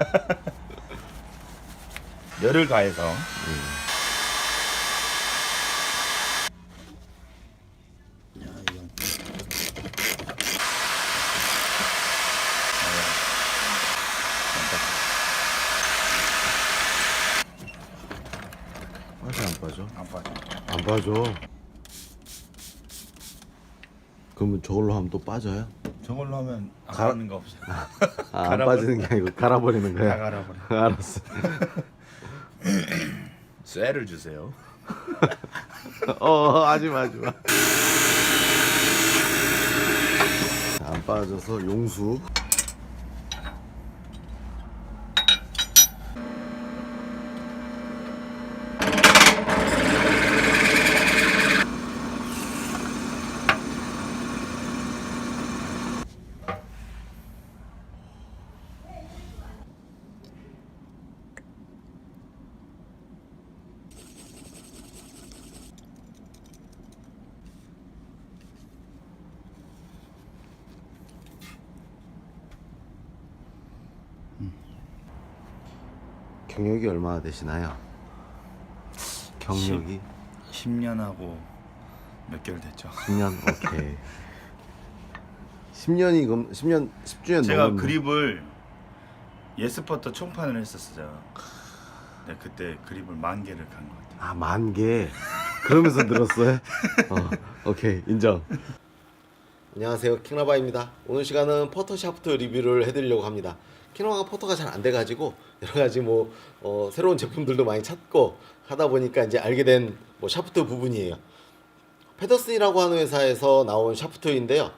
열을 가해서 야, 이건 빠져 안 빠져? 안 빠져. 안 빠져. 그러면 저걸로 하면 또 빠져요? 저걸로 하면 안 가- 가는 거 없어. 아, 안 갈아버려. 빠지는 게 아니고 갈아버리는 다 거야? 갈아버려. 알았어. 쇠를 주세요. 어 하지 마 하지 마. 안 빠져서 용수. 경력이 얼마나 되시나요? 경력이 10 년 하고 몇 개월 됐죠. 10년 오케이. 10년이 그럼 10년 10주년 제가 넘었네. 그립을 예스퍼터 총판을 했었어요. 네, 그때 그립을 만 개를 간 것 같아요. 아, 만 개. 그러면서 늘었어요? 어, 오케이, 인정. 안녕하세요. 킹라바입니다. 오늘 시간은 퍼터 샤프트 리뷰를 해드리려고 합니다. 킹라바가 퍼터가 잘 안 돼가지고 여러 가지 뭐 어, 새로운 제품들도 많이 찾고 하다 보니까 이제 알게 된 뭐 샤프트 부분이에요. 페더슨이라고 하는 회사에서 나온 샤프트인데요.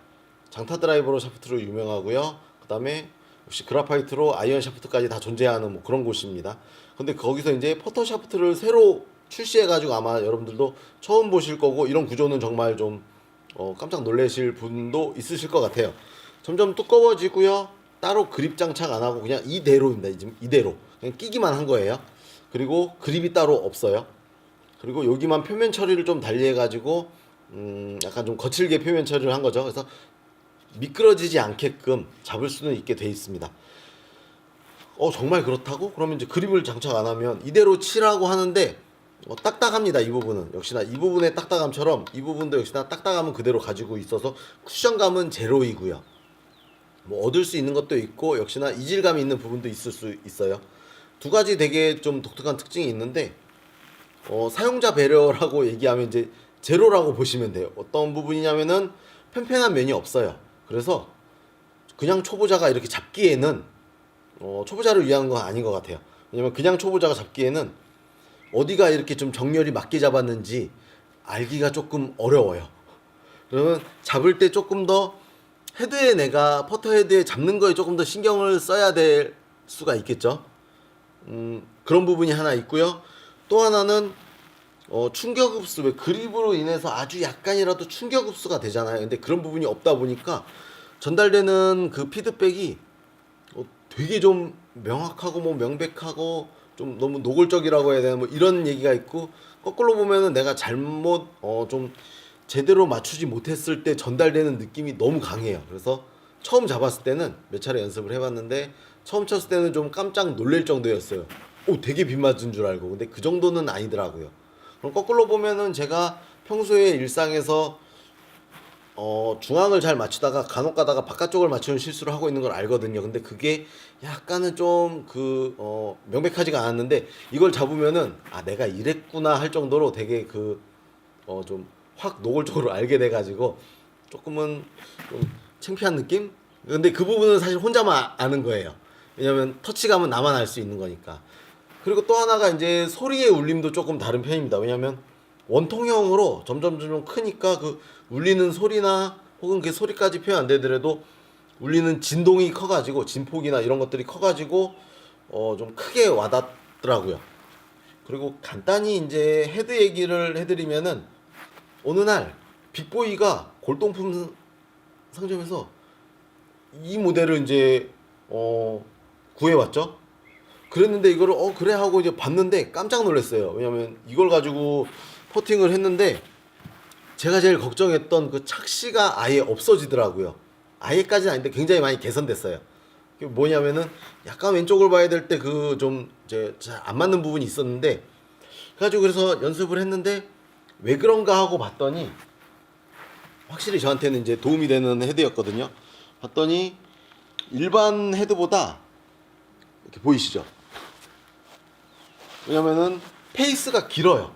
장타 드라이버로 샤프트로 유명하고요. 그다음에 역시 그라파이트로 아이언 샤프트까지 다 존재하는 뭐 그런 곳입니다. 근데 거기서 이제 퍼터 샤프트를 새로 출시해가지고 아마 여러분들도 처음 보실 거고 이런 구조는 정말 좀 어, 깜짝 놀라실 분도 있으실 것 같아요. 점점 두꺼워지고요. 따로 그립 장착 안 하고 그냥 이대로입니다. 지금 이대로 그냥 끼기만 한 거예요. 그리고 그립이 따로 없어요. 그리고 여기만 표면 처리를 좀 달리해 가지고 음, 약간 좀 거칠게 표면 처리를 한 거죠. 그래서 미끄러지지 않게끔 잡을 수는 있게 돼 있습니다. 어 정말 그렇다고? 그러면 이제 그립을 장착 안 하면 이대로 치라고 하는데 어, 딱딱합니다 이 부분은 역시나 이 부분의 딱딱함처럼 이 부분도 역시나 딱딱함은 그대로 가지고 있어서 쿠션감은 제로이고요. 뭐 얻을 수 있는 것도 있고 역시나 이질감이 있는 부분도 있을 수 있어요. 두 가지 되게 좀 독특한 특징이 있는데 어, 사용자 배려라고 얘기하면 이제 제로라고 보시면 돼요. 어떤 부분이냐면은 팽팽한 면이 없어요. 그래서 그냥 초보자가 이렇게 잡기에는 어, 초보자를 위한 건 아닌 것 같아요. 왜냐면 그냥 초보자가 잡기에는 어디가 이렇게 좀 정렬이 맞게 잡았는지 알기가 조금 어려워요. 그러면 잡을 때 조금 더 헤드에 내가 퍼터 헤드에 잡는 거에 조금 더 신경을 써야 될 수가 있겠죠. 음, 그런 부분이 하나 있고요. 또 하나는 어, 충격 흡수 왜 그립으로 인해서 아주 약간이라도 충격 흡수가 되잖아요. 근데 그런 부분이 없다 보니까 전달되는 그 피드백이 어, 되게 좀 명확하고 뭐 명백하고 좀 너무 노골적이라고 해야 되나 뭐 이런 얘기가 있고 거꾸로 보면은 내가 잘못 어 좀 제대로 맞추지 못했을 때 전달되는 느낌이 너무 강해요. 그래서 처음 잡았을 때는 몇 차례 연습을 해봤는데 처음 쳤을 때는 좀 깜짝 놀랄 정도였어요. 오 되게 빗 맞은 줄 알고 근데 그 정도는 아니더라고요. 그럼 거꾸로 보면은 제가 평소에 일상에서 어, 중앙을 잘 맞추다가 간혹 가다가 바깥쪽을 맞추는 실수를 하고 있는 걸 알거든요. 근데 그게 약간은 좀 그 어, 명백하지가 않았는데 이걸 잡으면은 아 내가 이랬구나 할 정도로 되게 그 어, 좀 확 노골적으로 알게 돼 가지고 조금은 좀 창피한 느낌? 근데 그 부분은 사실 혼자만 아는 거예요. 왜냐면 터치감은 나만 알 수 있는 거니까. 그리고 또 하나가 이제 소리의 울림도 조금 다른 편입니다. 왜냐면 원통형으로 점점 점점 크니까 그 울리는 소리나 혹은 그 소리까지 표현 안 되더라도 울리는 진동이 커가지고 진폭이나 이런 것들이 커가지고 어 좀 크게 와닿더라고요. 그리고 간단히 이제 헤드 얘기를 해드리면은 어느 날 빅보이가 골동품 상점에서 이 모델을 이제 어 구해왔죠. 그랬는데 이거를 어 그래 하고 이제 봤는데 깜짝 놀랐어요. 왜냐면 이걸 가지고 퍼팅을 했는데 제가 제일 걱정했던 그 착시가 아예 없어지더라고요. 아예까지는 아닌데 굉장히 많이 개선됐어요. 뭐냐면은 약간 왼쪽을 봐야 될 때 그 좀 이제 잘 안 맞는 부분이 있었는데 그래가지고 그래서 연습을 했는데 왜 그런가 하고 봤더니 확실히 저한테는 이제 도움이 되는 헤드였거든요. 봤더니 일반 헤드보다 이렇게 보이시죠? 왜냐면은 페이스가 길어요.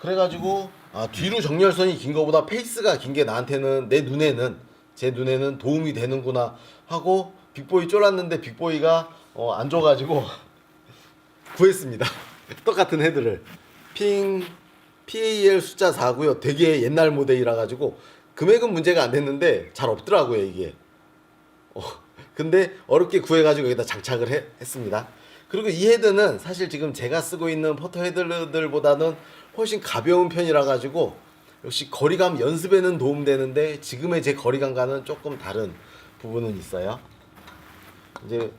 그래가지고 아 뒤로 정렬선이 긴 거보다 페이스가 긴 게 나한테는 내 눈에는 제 눈에는 도움이 되는구나 하고 빅보이 쫄았는데 빅보이가 어, 안 줘가지고 구했습니다. 똑같은 헤드를 핑 PAL 숫자 4고요. 되게 옛날 모델이라 가지고 금액은 문제가 안 됐는데 잘 없더라고요 이게. 어, 근데 어렵게 구해가지고 여기다 장착을 해- 했습니다. 그리고 이 헤드는 사실 지금 제가 쓰고 있는 포터 헤드들보다는 훨씬 가벼운 편이라 가지고 역시 거리감 연습에는 도움되는데 지금의 제 거리감과는 조금 다른 부분은 있어요. 이제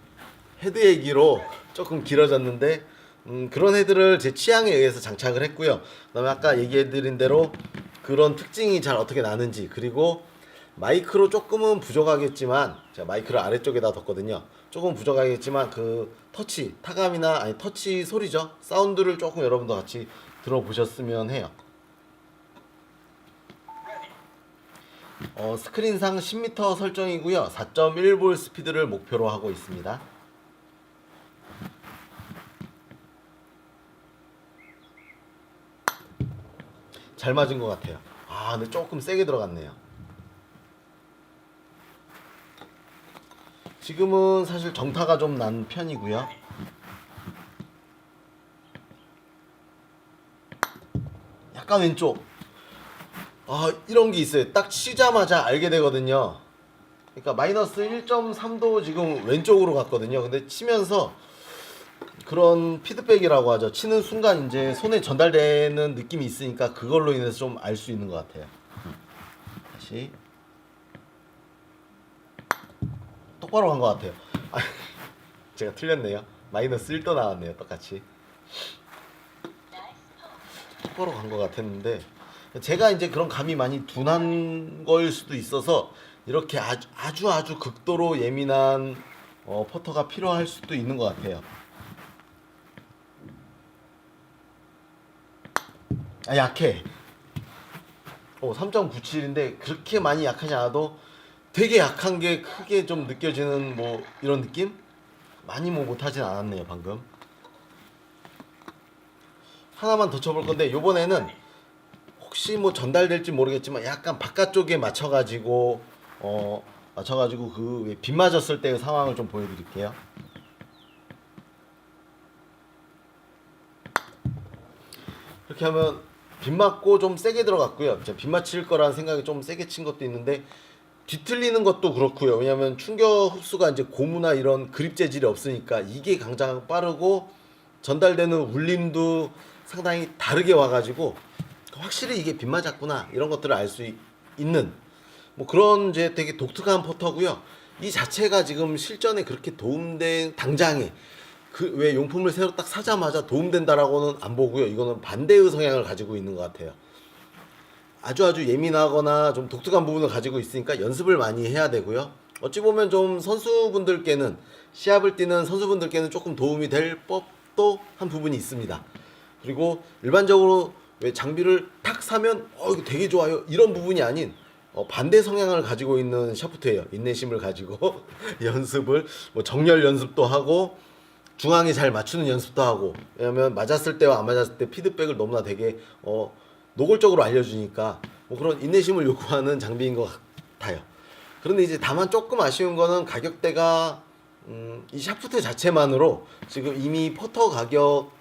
헤드 얘기로 조금 길어졌는데 음, 그런 헤드를 제 취향에 의해서 장착을 했고요. 그다음에 아까 얘기해드린 대로 그런 특징이 잘 어떻게 나는지 그리고 마이크로 조금은 부족하겠지만 제가 마이크를 아래쪽에다 뒀거든요. 조금 부족하겠지만 그 터치 타감이나 아니 터치 소리죠 사운드를 조금 여러분도 같이 들어보셨으면 해요. 어, 스크린상 10m 설정이고요. 4.1V 스피드를 목표로 하고 있습니다. 잘 맞은 것 같아요. 아, 근데 조금 세게 들어갔네요. 지금은 사실 정타가 좀 난 편이고요. 약간 왼쪽. 아, 이런 게 있어요. 딱 치자마자 알게 되거든요. 그러니까 마이너스 1.3도 지금 왼쪽으로 갔거든요. 근데 치면서 그런 피드백이라고 하죠. 치는 순간 이제 손에 전달되는 느낌이 있으니까 그걸로 인해서 좀 알 수 있는 것 같아요. 다시 똑바로 간 것 같아요. 아, 제가 틀렸네요. 마이너스 1도 나왔네요. 똑같이 똑바로 간 것 같았는데 제가 이제 그런 감이 많이 둔한 걸 수도 있어서 이렇게 아주 아주, 아주 극도로 예민한 어, 퍼터가 필요할 수도 있는 것 같아요. 아 약해. 어 3.97인데 그렇게 많이 약하지 않아도 되게 약한 게 크게 좀 느껴지는 뭐 이런 느낌? 많이 뭐 못하진 않았네요 방금. 하나만 더 쳐볼 건데 요번에는 혹시 뭐 전달될지 모르겠지만 약간 바깥쪽에 맞춰가지고 어 맞춰가지고 그빗 맞았을 때의 상황을 좀 보여드릴게요. 이렇게 하면 빗 맞고 좀 세게 들어갔고요. 빗 맞힐 거라는 생각이 좀 세게 친 것도 있는데 뒤틀리는 것도 그렇고요. 왜냐하면 충격 흡수가 이제 고무나 이런 그립 재질이 없으니까 이게 강장 빠르고 전달되는 울림도 상당히 다르게 와가지고 확실히 이게 빗 맞았구나 이런 것들을 알 수 있는 뭐 그런 이제 되게 독특한 포터고요. 이 자체가 지금 실전에 그렇게 도움된 당장에 그 왜 용품을 새로 딱 사자마자 도움된다라고는 안 보고요. 이거는 반대의 성향을 가지고 있는 것 같아요. 아주 아주 예민하거나 좀 독특한 부분을 가지고 있으니까 연습을 많이 해야 되고요. 어찌 보면 좀 선수분들께는 시합을 뛰는 선수분들께는 조금 도움이 될 법도 한 부분이 있습니다. 그리고 일반적으로 왜 장비를 탁 사면 어 이거 되게 좋아요 이런 부분이 아닌 어, 반대 성향을 가지고 있는 샤프트예요. 인내심을 가지고 연습을 뭐 정렬 연습도 하고 중앙에 잘 맞추는 연습도 하고 왜냐면 맞았을 때와 안 맞았을 때 피드백을 너무나 되게 어 노골적으로 알려주니까 뭐 그런 인내심을 요구하는 장비인 것 같아요. 그런데 이제 다만 조금 아쉬운 거는 가격대가 음, 이 샤프트 자체만으로 지금 이미 퍼터 가격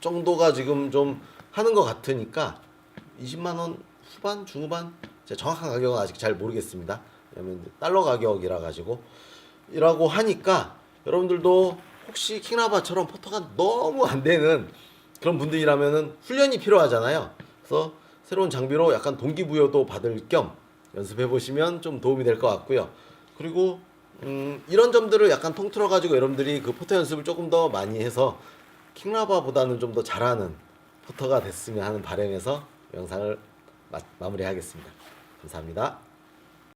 정도가 지금 좀 하는 것 같으니까 20만 원 후반 중후반 정확한 가격은 아직 잘 모르겠습니다. 왜냐면 달러 가격이라 가지고 이라고 하니까 여러분들도 혹시 킹라바처럼 포터가 너무 안 되는 그런 분들이라면은 훈련이 필요하잖아요. 그래서 새로운 장비로 약간 동기부여도 받을 겸 연습해 보시면 좀 도움이 될 것 같고요. 그리고 음, 이런 점들을 약간 통틀어 가지고 여러분들이 그 포터 연습을 조금 더 많이 해서 킹라바보다는 좀 더 잘하는 포터가 됐으면 하는 바람에서 영상을 마, 마무리하겠습니다. 감사합니다.